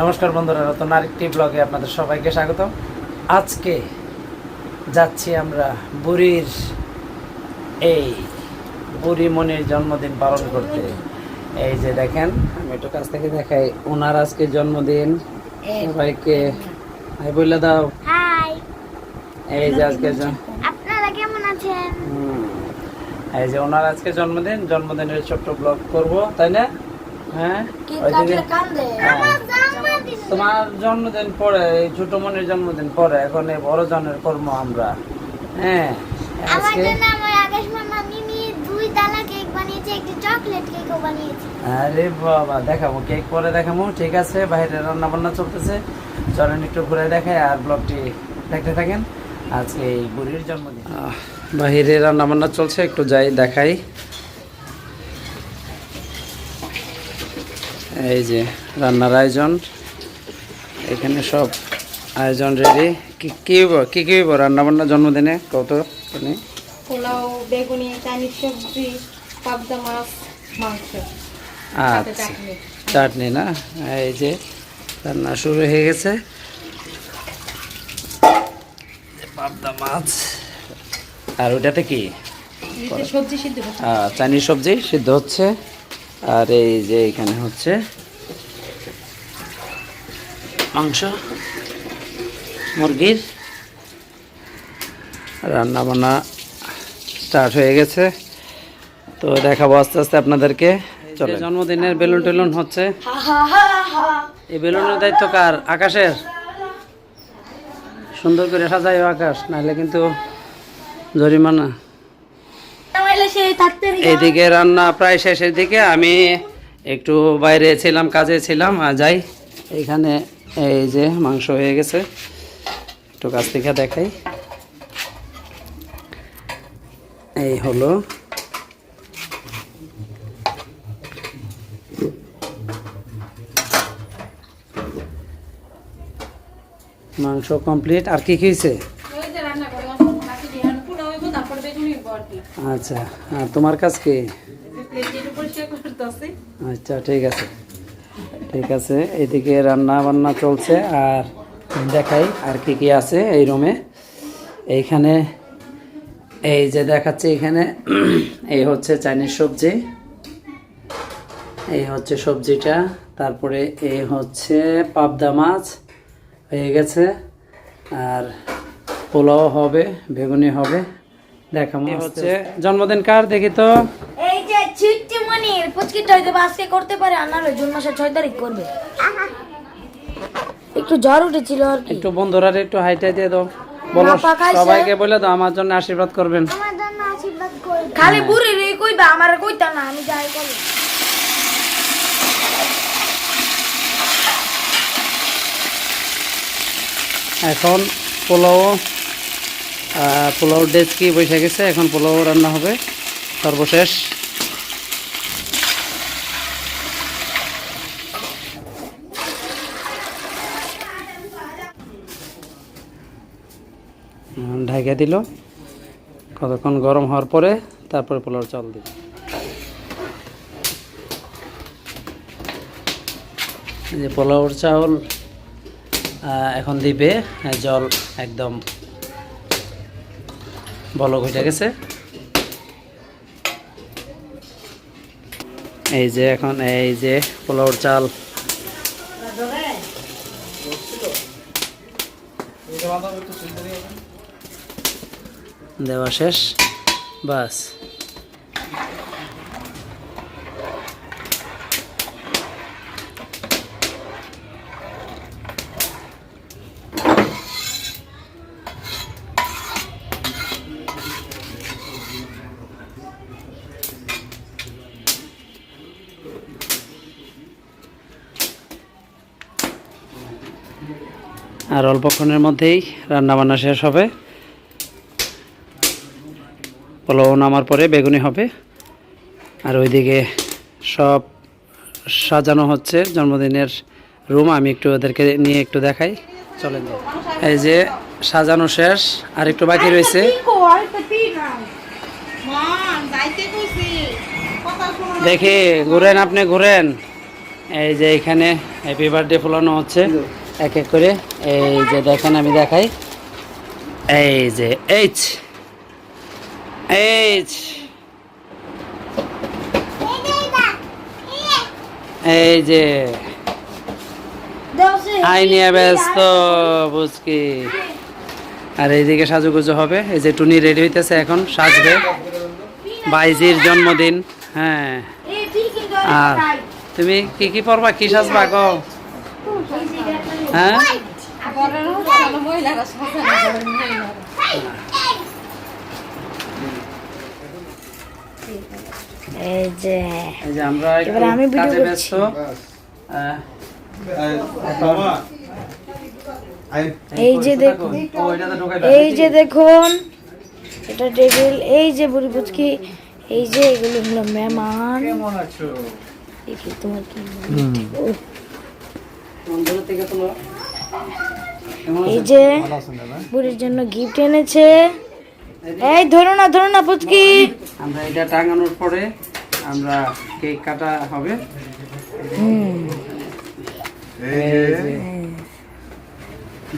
নমস্কার বন্ধুরা নতুন আরেকটি ব্লগে আপনাদের সবাইকে স্বাগত। আজকে যাচ্ছি আমরা বুড়ির এই বুড়ি মনির জন্মদিন পালন করতে। এই যে দেখেন আমি একটু কাছ থেকে দেখাই ওনার আজকে জন্মদিন। সবাইকে হাই বলে দাও। এই যে আজকে আপনারা কেমন আছেন? হুম। এই যে ওনার আজকে জন্মদিন জন্মদিনের ছোট্ট ব্লগ করব তাই না? হ্যাঁ? ওইদিকে হ্যাঁ। তোমার জন্মদিন পরে এই ছোট মনের জন্মদিন পরে এখন এই বড় জনের কর্ম আমরা। হ্যাঁ আজকে জন্য আমার আকাশ মামা মিমি দুই দানা কেক বানিয়েছে একটি চকলেট কেকও বানিয়েছে। আরে বাবা দেখাবো। কেক পরে দেখাবো ঠিক আছে? বাইরে রান্না বান্না চলতেছে। চলেন একটু ঘুরে আর ব্লগটি দেখতে থাকেন। আজকে এই বুড়ির জন্মদিন। বাহিরে রান্না বান্না চলছে একটু যাই দেখাই। এই যে রান্নার আয়োজন। এখানে সব আয়োজন রেডি কি কি কি কি হইব রান্না বান্না জন্মদিনে কত পোলাও বেগুনি চাইনিজ সবজি পাবদা মাছ মাংস। আচ্ছা। চাটনি। না? এই যে রান্না শুরু হয়ে গেছে। পাবদা মাছ। আর ওটাতে কি? চাইনিজ সবজি সিদ্ধ হচ্ছে। আর এই যে এখানে হচ্ছে মাংস মুরগির। রান্না বান্না স্টার্ট হয়ে গেছে। তো দেখাবো আস্তে আস্তে আপনাদেরকে। চলে জন্মদিনের বেলুন টেলুন হচ্ছে। এই বেলুনের দায়িত্ব কার? আকাশের। সুন্দর করে সাজাই আকাশ নাহলে কিন্তু জরিমানা। এইদিকে রান্না প্রায় শেষের দিকে। আমি একটু বাইরে ছিলাম কাজে ছিলাম আর যাই। এইখানে এই যে মাংস হয়ে গেছে। একটু কাছ থেকে দেখাই। এই হলো। মাংস কমপ্লিট। আর কি কি আচ্ছা আর তোমার কাজ কি? আচ্ছা ঠিক আছে। ঠিক আছে এদিকে রান্না বান্না চলছে আর দেখাই আর কি কি আছে এই রুমে। এইখানে এই যে দেখাচ্ছে এখানে এই হচ্ছে চাইনিজ সবজি এই হচ্ছে সবজিটা তারপরে এই হচ্ছে পাবদা মাছ হয়ে গেছে আর পোলাও হবে বেগুনি হবে দেখাবো হচ্ছে জন্মদিন কার দেখি তো। মনির পুচকিটা হয়তো আজকে করতে পারে আর নাহলে জুন মাসের ছয় তারিখ করবে। একটু জ্বর উঠেছিল আর কি। একটু বন্ধুরা একটু হাইটাই দিয়ে দাও। বলো সবাইকে বলে দাও আমার জন্য আশীর্বাদ করবেন। আমার জন্য আশীর্বাদ করে খালি বুড়ি রে কইবা আমার কইতা না আমি যাই করি এখন পোলাও আহ, পোলাও ডেচকি বসে গেছে এখন পোলাও রান্না হবে। সর্বশেষ হুম, ঢাকা দিল। কতক্ষণ গরম হওয়ার পরে তারপরে পোলাও চাল দিল। যে পোলাওর চাউল এখন দিবে জল একদম বলক হয়ে গেছে। এই যে এখন, এই যে পোলাওর চাল দেওয়া শেষ। বাস। আর অল্পক্ষণের মধ্যেই রান্না বান্না শেষ হবে। পোলাও নামার পরে বেগুনি হবে। আর ওইদিকে সব সাজানো হচ্ছে জন্মদিনের রুম আমি একটু ওদেরকে নিয়ে একটু দেখাই। চলেন যাই। এই যে সাজানো শেষ আর একটু বাকি রয়েছে। দেখি ঘুরেন আপনি ঘুরেন। এই যে এখানে হ্যাপি বার্থডে ফুলানো হচ্ছে। এক এক করে। এই যে দেখেন আমি দেখাই। এই যে এইচ। এইচ এই যে আই নিয়ে ব্যস্ত, বুঝকি? আর এইদিকে সাজুগুজু হবে। এই যে টুনি রেডি হইতেছে এখন, সাজবে। বাইজির জন্মদিন হ্যাঁ। এই আর তুমি কি কি পরবা? কি সাজবা গো হ্যাঁ? এই যে এই যে আমরা এবার আমি ভিডিও কাজে করছি। এই যে দেখুন। থাকো। ও, এটাতে ঢোকাই দাও। এই যে দেখুন এটা টেবিল এই যে বুড়ি পুচকি এই যে এগুলো হলো মেহমান দেখি তোমার কি থেকে। এই যে বুড়ির জন্য গিফট এনেছে এই ধরো না ধরো না পুচকি আমরা এটা টাঙানোর পরে আমরা কেক কাটা হবে। হুম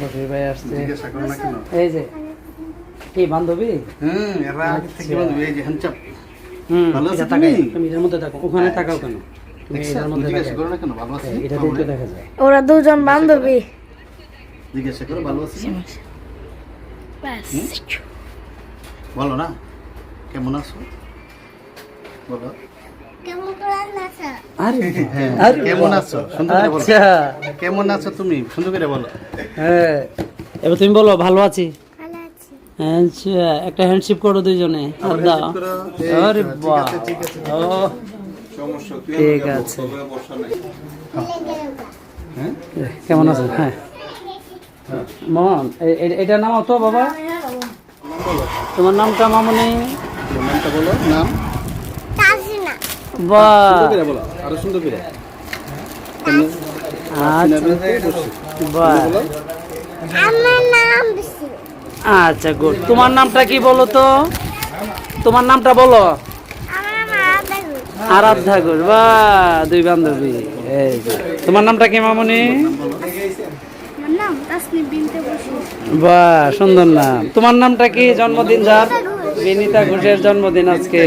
বসির ভাই আসছে। এই যে। কি বান্ধবী? হুম ভালো আছো এটা তাকাই। তুমি? থাকো। ওখানে তুমি মধ্যে এটা দিতে দেখা ওরা দুজন বান্ধবী। জিজ্ঞাসা করো ভালো আছি বলো না। কেমন আছো? বলো। হ্যাঁ, কেমন বাহ। আছো? সুন্দর করে বলো। আচ্ছা। কেমন আছো তুমি? সুন্দর করে বলো। হ্যাঁ। এবার তুমি বলো ভালো আছি? আচ্ছা একটা হ্যান্ডশিপ করো দুইজনে আর দাও। আরে বাহ। ঠিক আছে। ও। ঠিক আছে। হ্যাঁ। কেমন আছো? হ্যাঁ। মন এটা নামাও তো বাবা? তোমার নামটা মামনি? নামটা বলো নাম? আচ্ছা গুড তোমার নামটা কি বলো তো? তোমার নামটা বলো। আরাধ্যা গুড বা দুই বান্ধবী। তোমার নামটা কি, মামনি? বাহ, সুন্দর নাম। তোমার নামটা কি, জন্মদিন যার? বিনীতা ঘোষের জন্মদিন আজকে।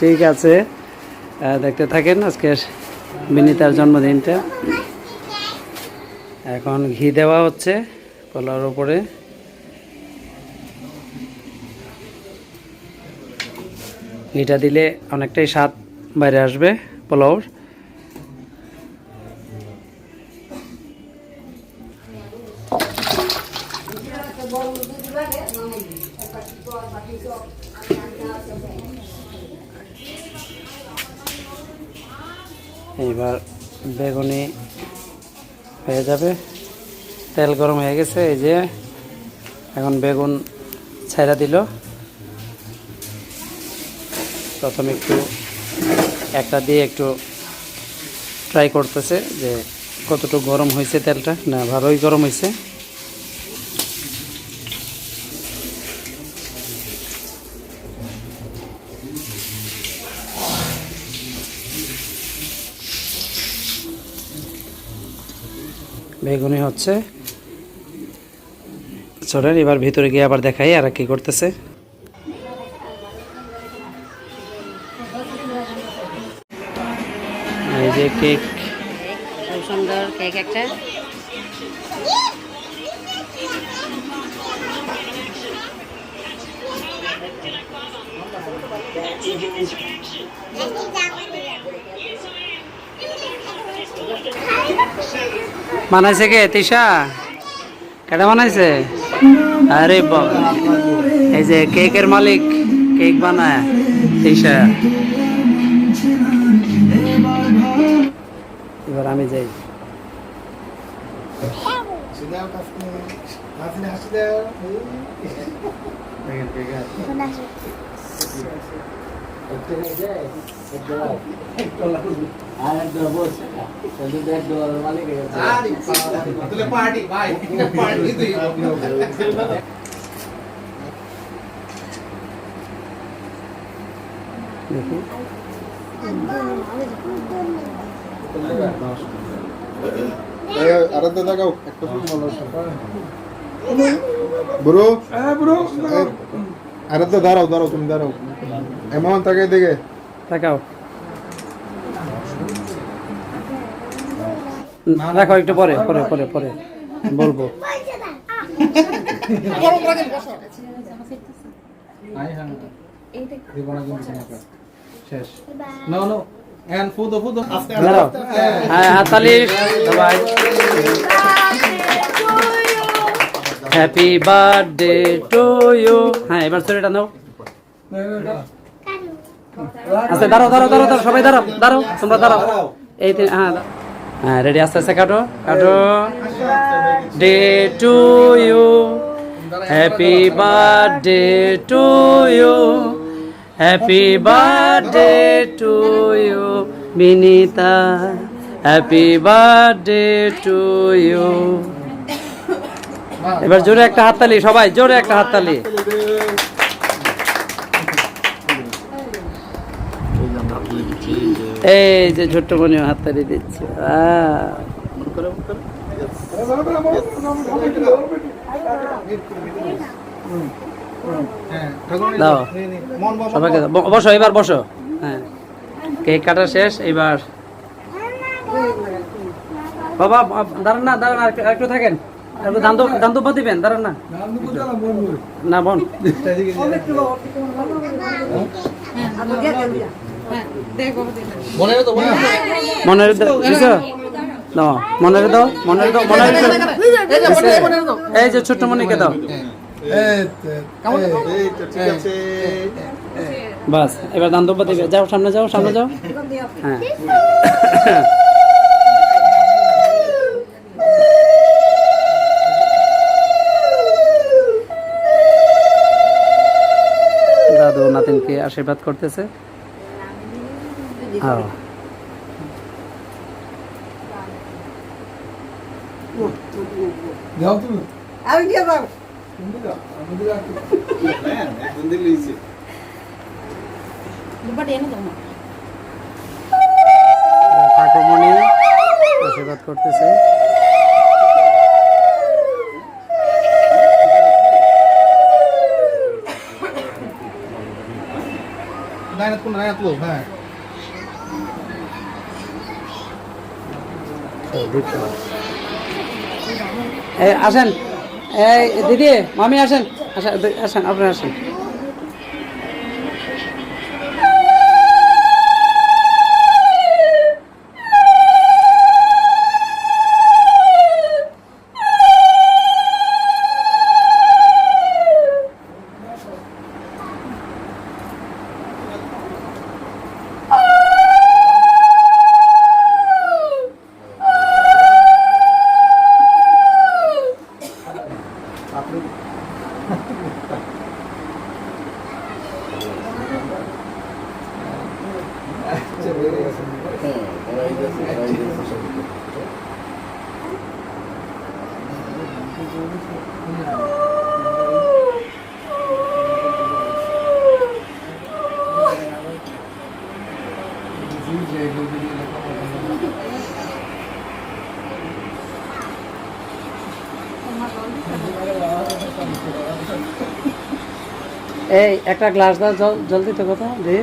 ঠিক আছে দেখতে থাকেন আজকে বিনীতার জন্মদিনটা। এখন ঘি দেওয়া হচ্ছে কলার উপরে। ঘিটা দিলে অনেকটাই স্বাদ বাইরে আসবে পোলাওর এইবার বেগুনি হয়ে যাবে। তেল গরম হয়ে গেছে, এই যে এখন বেগুন ছেড়া দিল। প্রথমে একটু একটা দিয়ে একটু ট্রাই করতেছে যে কতটুকু গরম হয়েছে তেলটা। না, ভালোই গরম হয়েছে। বেগুনি হচ্ছে। চলেন এবার ভিতরে গিয়ে আবার দেখাই আর কি করতেছে। এই যে কেক। খুব সুন্দর কেক একটা। বানাইছে কে, তিশা? কেটা বানাইছে? আরে এই যে কেকের মালিক কেক বানায়, তিশা। এবার আমি যাই। দেখি আরাধ্যা দেখাও একটা ফুল ভালো ব্রো ব্রো আরাধ্যা দাঁড়াও দাঁড়াও তুমি দাঁড়াও। এমন তাকে দেখে। তাকাও। রাখো একটু পরে পরে পরে পরে বলব। শেষ। নো নো এন্ড ফুদো ফুদো দাঁড়াও। হ্যাঁ হ্যাপি বার্থডে টু ইউ হ্যাঁ এবার ছড়িটা নাও। আচ্ছা দাঁড়াও দাঁড়াও দাঁড়াও দাঁড়াও সবাই দাঁড়াও দাঁড়াও তোমরা দাঁড়াও। এই হ্যাঁ হ্যাঁ রেডি আস্তে আস্তে কাটো কাটো। Day to you happy birthday to you happy birthday to you Binita happy birthday to you এবার জোরে একটা হাততালি সবাই জোরে একটা হাততালি। এই যে ছোট্ট বোনিও হাততালি দিচ্ছে। দাও। বসো, এবার বসো। হ্যাঁ। কেক কাটা শেষ, এবার। বাবা দাঁড়ান না, দাঁড়ান, আর একটু- থাকেন। দান্ত দান্তব্য দিবেন না। না, বোন। দিছো? দাও মনের দাও মনের দাও মনের এই যে ছোট্ট মনিকে দাও তো বাস এবার দান্তব্য দিবে যাও সামনে যাও সামনে যাও হ্যাঁ দাদু নাতিনকে আশীর্বাদ করতেছে যাও তুমি একদিন দিল্লি ঠাকুরমণি আশীর্বাদ করতেছে কোন নাইনাত লো হ্যাঁ এই আসেন। এই দিদি মামি আসেন। আসেন আসেন আপনি আসেন। এই একটা গ্লাস দাও জল জল দিতে কথা দিদি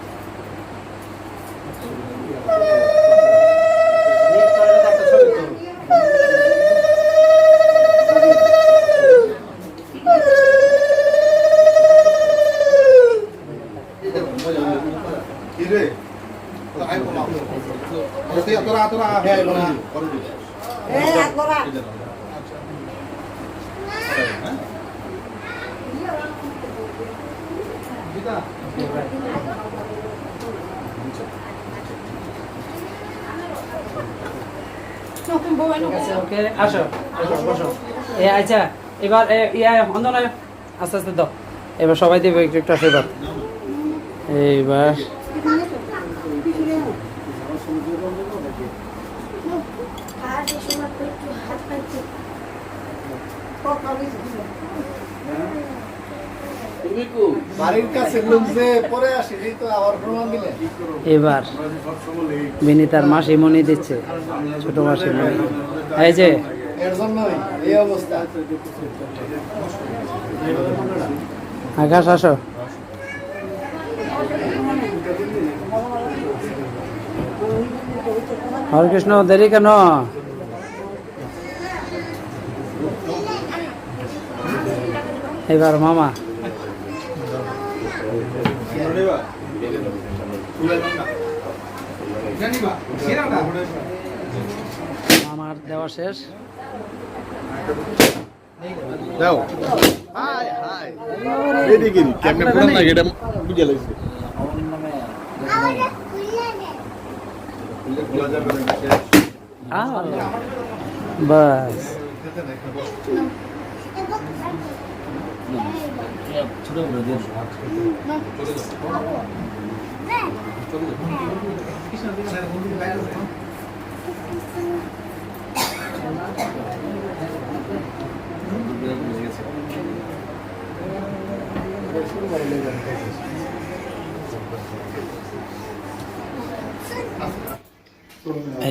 তোরা তোরা ওকে আসো আসো, বসো। এ আচ্ছা এবার ইয়া আস্তে আস্তে দাও। এবার সবাই দেবে একটু একটু আশীর্বাদ। এইবার আর এই সময় তো একটু হাত পাইতে বাড়ির কাছে লোক যে পরে আসে এই তো আবার প্রমাণ এবার বিনিতার মাসি মনি দিচ্ছে, ছোট মাসি মনি। এই যে, আকাশ, আসো। হরে কৃষ্ণ, দেরি কেন? এবার মামা জানিবা সিরাটা আমার দেওয়া শেষ দাও হাই হাই এদিকে কেমনে পুরান না এটা বুঝে লাগছে বাস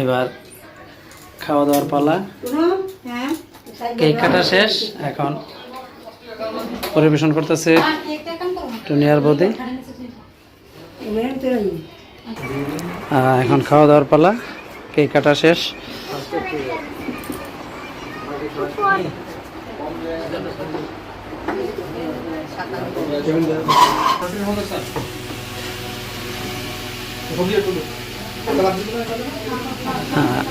এবার খাওয়া দাওয়ার পালা। কেক কাটা শেষ এখন পরিবেশন করতেছে টুনিয়ার বৌদি। এখন খাওয়া দাওয়ার পালা কেক কাটা শেষ। আহ,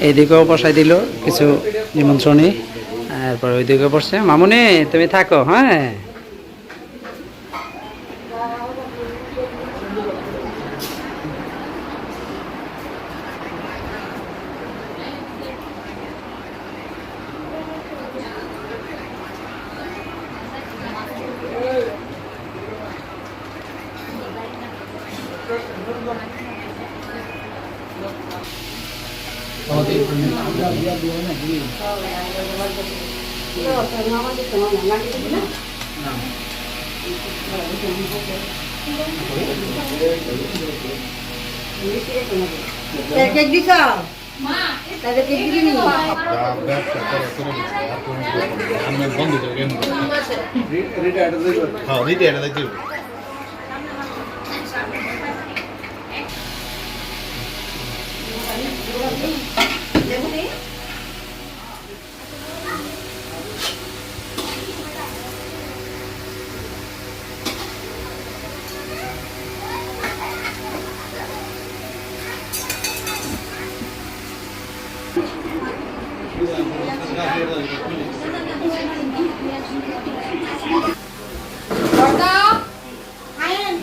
এইদিকেও বসাই দিল কিছু নিমন্ত্রণী। তারপর ওইদিকে পড়ছে মামুনি তুমি থাকো হ্যাঁ? কেক দিছ তাদের কেক দিবি বন্ধ করে হ্যাঁ দিতে এটা দিতে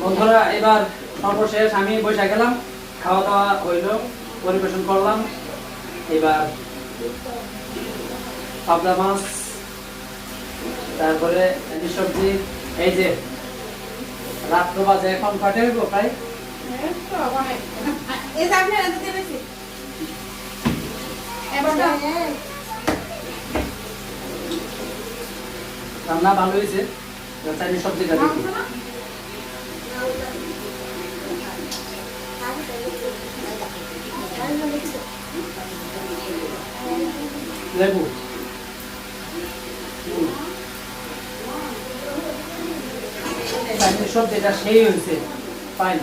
বন্ধুরা, এবার সর্বশেষ আমি বসে গেলাম খাওয়া দাওয়া হইল, পরিবেশন করলাম। এবার পাবদা মাছ, তারপরে সবজি, এই যে রাত্র বাজে এখন কটে হইব প্রায়। রান্না ভালো হয়েছে? চাইনিজ সবজিটা দেখি লেবু। চাইনিজ সবজিটা সেই হয়েছে ফাইন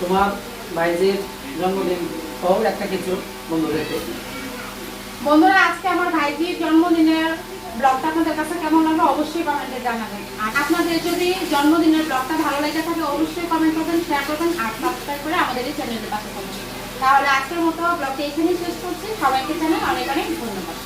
তোমার ভাইজির জন্মদিন হোক একটা কিছু বন্ধুদেরকে? বন্ধুরা আজকে আমার ভাইজির জন্মদিনের ব্লগটা আপনাদের কাছে কেমন লাগল অবশ্যই কমেন্টে জানাবেন। আর আপনাদের যদি জন্মদিনের ব্লগটা ভালো লেগে থাকে, অবশ্যই কমেন্ট করবেন শেয়ার করবেন, আর সাবস্ক্রাইব করে আমাদের এই চ্যানেলের পাশে করবেন তাহলে আজকের মতো ব্লগটা এখানেই শেষ করছি। সবাইকে জানাই অনেক অনেক ধন্যবাদ।